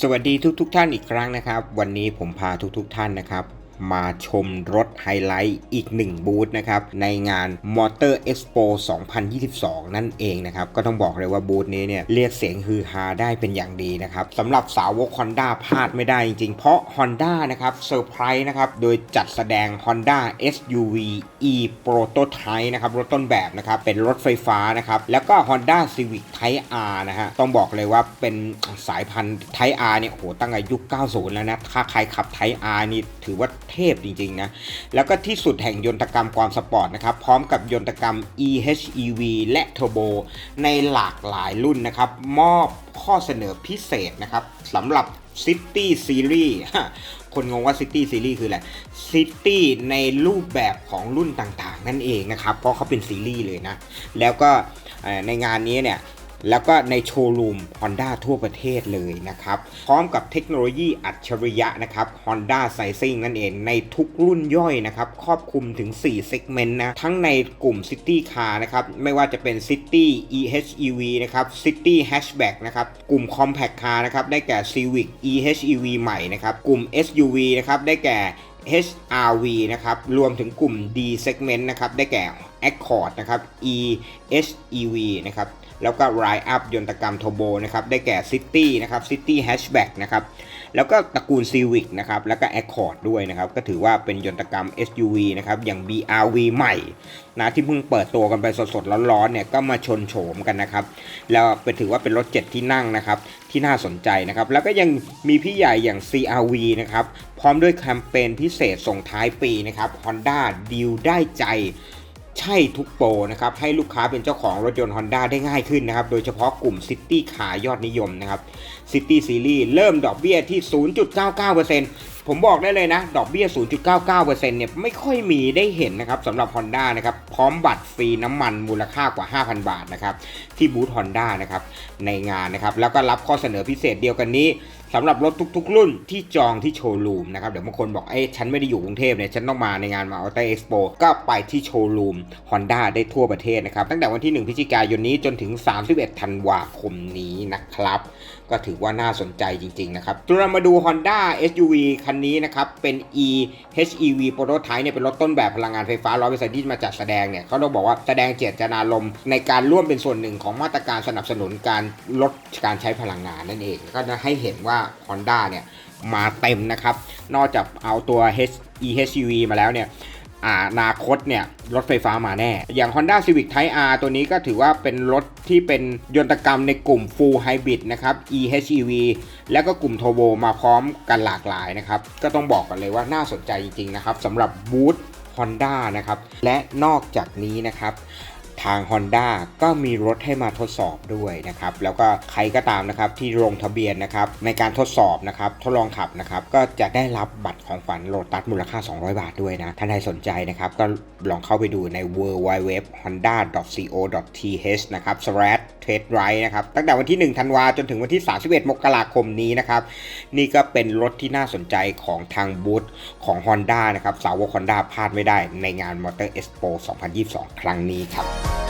สวัสดีทุกๆทท่านอีกครั้งนะครับ วันนี้ผมพาทุกๆทท่านนะครับ มาชมรถไฮไลท์อีกหนึ่งบูธนะครับ ในงาน Motor Expo 2022 นั่นเองนะครับ ก็ต้องบอกเลยว่าบูธนี้เนี่ยเรียกเสียงฮือฮาได้เป็นอย่างดีนะครับสำหรับสาวก Honda พลาดไม่ได้จริงๆ เพราะ Honda นะครับเซอร์ไพรส์นะครับ โดยจัดแสดง Honda SUV e Prototype นะครับ รถต้นแบบนะครับ เป็นรถไฟฟ้านะครับ แล้วก็ Honda Civic Type R นะฮะ ต้องบอกเลยว่าเป็นสายพันธุ์ Type R เนี่ยโอ้โหตั้งแต่ยุค 90 แล้วนะถ้าใครขับ Type R นี่ถือว่าเทพจริงๆนะ แล้วก็ที่สุดแห่งยนตกรรมความสปอร์ตนะครับ พร้อมกับยนตกรรม EHEV และ Turbo ในหลากหลายรุ่นนะครับ มอบข้อเสนอพิเศษนะครับสำหรับ City Series คนงงว่า City Series คืออะไร City ในรูปแบบของรุ่นต่างๆ นั่นเองนะครับ เพราะเขาเป็นซีรีส์เลยนะ แล้วก็ในงานนี้เนี่ย แล้วก็ในโชว์รูม Honda ทั่วประเทศเลยนะครับ พร้อมกับเทคโนโลยีอัจฉริยะนะครับ Honda Sizing นั่นเองในทุกรุ่นย่อยนะครับครอบคลุมถึง 4 segment นะ ทั้งในกลุ่ม City Car นะครับ ไม่ว่าจะเป็น City EHEV นะครับ City Hatchback นะครับ กลุ่ม Compact Car นะครับ ได้แก่ Civic EHEV ใหม่นะครับ กลุ่ม SUV นะครับ ได้แก่ HRV นะครับรวมถึงกลุ่ม D segment นะครับได้แก่ Accord นะครับ EHEV นะครับแล้วก็ Ride Up ยนตกรรม Turbo นะครับได้แก่ City นะครับ City Hatchback นะครับแล้วก็ตระกูล Civic นะครับ แล้วก็ Accord ด้วยนะครับ ก็ถือว่าเป็นยนตกรรม SUV นะครับ อย่าง BRV ใหม่นะที่เพิ่งเปิดตัวกันไปสดๆร้อนๆเนี่ยก็มาชนโฉมกันนะครับ แล้วเป็นถือว่าเป็นรถ 7 ที่นั่งนะครับที่น่าสนใจนะครับ แล้วก็ยังมีพี่ใหญ่อย่าง CRV นะครับ พร้อมด้วยแคมเปญพิเศษส่งท้ายปีนะครับ Honda ดีลได้ใจ ใช่ทุกโปรนะครับให้ลูกค้าเป็นเจ้าของรถยนต์ Honda ได้ง่ายขึ้นนะครับโดยเฉพาะกลุ่ม City ขายยอดนิยมนะครับ City Series เริ่มดอกเบี้ยที่ 0.99%ผมบอกได้เลยนะ ดอกเบี้ย 0.99%เนี่ยไม่ค่อยมีได้เห็นนะครับสำหรับ Honda นะครับ พร้อมบัตรฟรีน้ำมันมูลค่ากว่า 5,000 บาทนะครับที่บูธ Honda นะครับในงานนะครับแล้วก็รับข้อเสนอพิเศษเดียวกันนี้สำหรับรถทุก ๆ รุ่นที่จองที่โชว์รูมนะครับเดี๋ยวบางคนบอกเอ้ฉันไม่ได้อยู่กรุงเทพเนี่ยฉันต้องมาในงานมาอัลต้าเอ็กซ์โปก็ไปที่โชว์รูม Honda ได้ทั่วประเทศนะครับตั้งแต่วันที่ 1พฤศจิกายนนี้จนถึง 31 ธันวาคมนี้นะครับ ก็ถือว่าน่าสนใจจริง ๆ นะครับเรามาดู Honda SUV คันนี้นะครับเป็น e HEV Prototype เนี่ยเป็นรถต้นแบบพลังงานไฟฟ้า100%ที่มาจัดแสดงเนี่ยเขาต้องบอกว่าแสดงเจตนารมณ์ในการร่วมเป็นส่วนหนึ่งของมาตรการสนับสนุนการลดการใช้พลังงานนั่นเอง ก็จะให้เห็นว่า Honda เนี่ยมาเต็มนะครับ นอกจากเอาตัว EHEV มาแล้วเนี่ยอนาคตเนี่ยรถไฟฟ้ามาแน่ อย่าง Honda Civic Type R ตัวนี้ก็ถือว่าเป็นรถที่เป็นยนตกรรมในกลุ่ม Full Hybrid นะครับ EHEV แล้วก็กลุ่ม Turbo มาพร้อมกันหลากหลายนะครับ ก็ต้องบอกกันเลยว่าน่าสนใจจริงๆนะครับสำหรับบูธ Honda นะครับ และนอกจากนี้นะครับทาง Honda ก็มีรถให้มาทดสอบด้วยนะครับ แล้วก็ใครก็ตามนะครับที่ลงทะเบียนนะครับในการทดสอบนะครับทดลองขับนะครับก็จะได้รับบัตรของฝันโลตัสมูลค่า 200 บาทด้วยนะ ท่านใดสนใจนะครับก็ลองเข้าไปดูใน w w w honda co th นะครับ slash test ride นะครับตั้งแต่วันที่ 1 ธันวาจนถึงวันที่ 31 มกราคมนี้นะครับ นี่ก็เป็นรถที่น่าสนใจของทางบูธของ Honda นะครับ สาวก Honda พลาดไม่ได้ในงาน Motor Expo 2022 ครั้งนี้ครับ